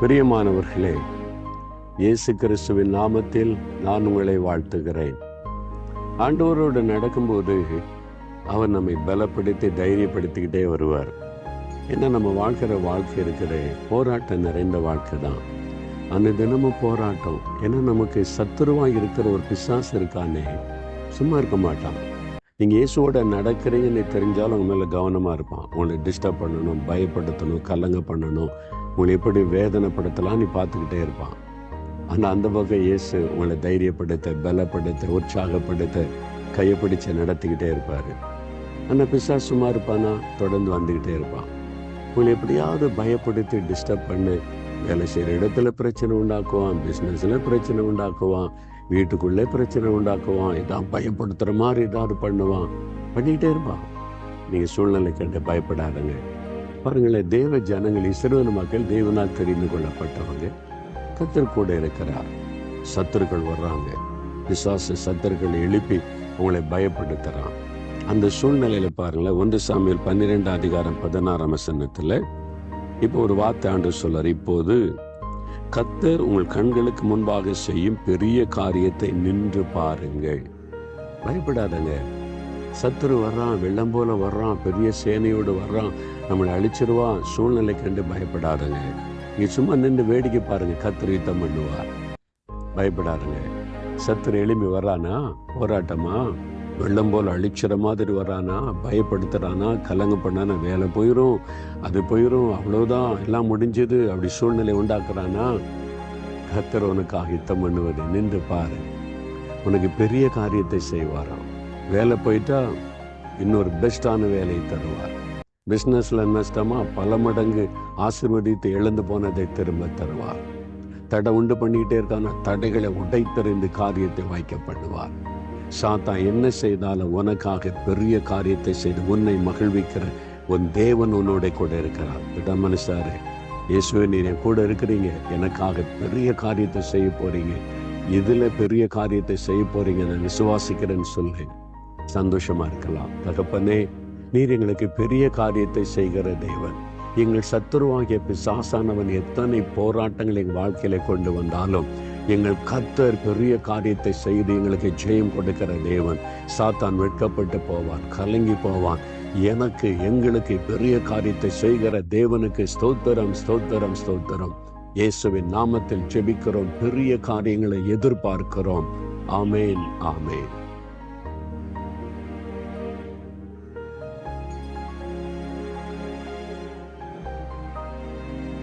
பிரியமானவர்களே இயேசு கிறிஸ்துவின் நாமத்தில் நான் உங்களை வாழ்த்துகிறேன். ஆண்டவரோடு நடக்கும்போது அவர் நம்மை பலப்படுத்தி தைரியப்படுத்திக்கிட்டே வருவார். ஏன்னா நம்ம வாழ்க்கிற வாழ்க்கை இருக்கிற போராட்டம் நிறைந்த வாழ்க்கை தான். அந்த தினமும் போராட்டம். ஏன்னா நமக்கு சத்துருவாக இருக்கிற ஒரு பிசாசு இருக்கானே சும்மா இருக்க மாட்டான். நீங்கள் இயேசுவோட நடக்கிறீங்கன்னு தெரிஞ்சாலும் அவங்க மேலே கவனமாக இருப்பான். உங்களை டிஸ்டர்ப் பண்ணணும் பயப்படுத்தணும் கலங்க பண்ணணும். உங்களை எப்படி வேதனைப்படுத்தலாம் நீ பார்த்துக்கிட்டே இருப்பான். ஆனால் அந்த பக்கம் இயேசு உங்களை தைரியப்படுத்த பலப்படுத்த உற்சாகப்படுத்த கையை பிடிச்சு நடத்திக்கிட்டே இருப்பார். ஆனால் பிசா சும்மா இருப்பானா? தொடர்ந்து வந்துக்கிட்டே இருப்பான். உங்களை எப்படியாவது பயப்படுத்தி டிஸ்டர்ப் பண்ணு. வேலை செய்கிற இடத்துல பிரச்சனை உண்டாக்குவான் பிஸ்னஸில் பிரச்சனை உண்டாக்குவான் வீட்டுக்குள்ளே பிரச்சனை உண்டாக்குவான் இதான் பயப்படுத்துகிற மாதிரி ஏதாவது பண்ணுவான். பண்ணிக்கிட்டே இருப்பான். நீங்கள் சூழ்நிலை கண்டு பயப்படாதங்க. பாருங்களேன் தேவ ஜனங்கள் இஸ்ரவேல் மக்கள் தேவனால் தெரிந்து கொள்ளப்பட்டவங்க. கத்தர் கூட இருக்கிறார். சத்துருக்கள் வர்றாங்க. பிசாசு சத்தர்கள் எழுப்பி உங்களை பயப்படுத்துறான். அந்த சூழ்நிலையில பாருங்களேன் ஒன்று சாமியில் பன்னிரெண்டாம் அதிகாரம் பதினாறாம் வசனத்துல இப்போ ஒரு வார்த்தை ஆண்டு சொல்றார். இப்போது கத்தர் உங்கள் கண்களுக்கு முன்பாக செய்யும் பெரிய காரியத்தை நின்று பாருங்கள். பயப்படாதங்க. சத்துரு வர்றான் வெள்ளம் போல வர்றான் பெரிய சேனையோடு வர்றான் நம்மளை அழிச்சிருவான் சூழ்நிலை கண்டு பயப்படாதுங்க. நீ சும்மா நின்று வேடிக்கை பாருங்க கத்திர யுத்தம் பண்ணுவார். பயப்படாதுங்க. சத்துரு எளிமை வர்றானா? போராட்டமா? வெள்ளம் போல் அழிச்சிற மாதிரி வரானா பயப்படுத்துறானா? கலங்க பண்ணானா? வேலை போயிடும் அது போயிடும் அவ்வளோதான் எல்லாம் முடிஞ்சது அப்படி சூழ்நிலை உண்டாக்குறானா? கத்தர் உனக்கு ஆகித்தம் பண்ணுவது நின்று பாரு. உனக்கு பெரிய காரியத்தை செய்வாராம். வேலை போயிட்டா இன்னொரு பெஸ்டான வேலையை தருவார். பிஸ்னஸ்ல நஷ்டமா பல மடங்கு ஆசிர்வதித்து எழுந்து போனதை திரும்ப தருவார். தடை உண்டு பண்ணிக்கிட்டே இருக்கான? தடைகளை உடைத்தறிந்து காரியத்தை வாய்க்க பண்ணுவார். சாத்தா என்ன செய்தாலும் உனக்காக பெரிய காரியத்தை செய்து உன்னை மகிழ்விக்கிற உன் தேவன் உன்னோட கூட இருக்கிறார். இடம் மனுஷாரு இயேசுவை நீர் என் கூட இருக்கிறீங்க. எனக்காக பெரிய காரியத்தை செய்ய போறீங்க. இதுல பெரிய காரியத்தை செய்ய போறீங்க நான் விசுவாசிக்கிறேன்னு சொல்லி சந்தோஷமா இருக்கலாம். தகப்பனே நீர் எங்களுக்கு பெரிய காரியத்தை செய்கிற தேவன். எங்கள் சத்துருவாகிய பிசாசானவன் எத்தனை போராட்டங்கள் எங்கள் வாழ்க்கையில கொண்டு வந்தாலும் எங்கள் கத்தர் பெரிய காரியத்தை செய்து எங்களுக்கு ஜெயம் கொடுக்கிற தேவன். சாத்தான் வெட்கப்பட்டு போவான் கலங்கி போவான். எனக்கு எங்களுக்கு பெரிய காரியத்தை செய்கிற தேவனுக்கு ஸ்தோத்திரம் ஸ்தோத்திரம் ஸ்தோத்திரம். இயேசுவின் நாமத்தில் ஜெபிக்கிறோம் பெரிய காரியங்களை எதிர்பார்க்கிறோம். ஆமேன் ஆமேன்.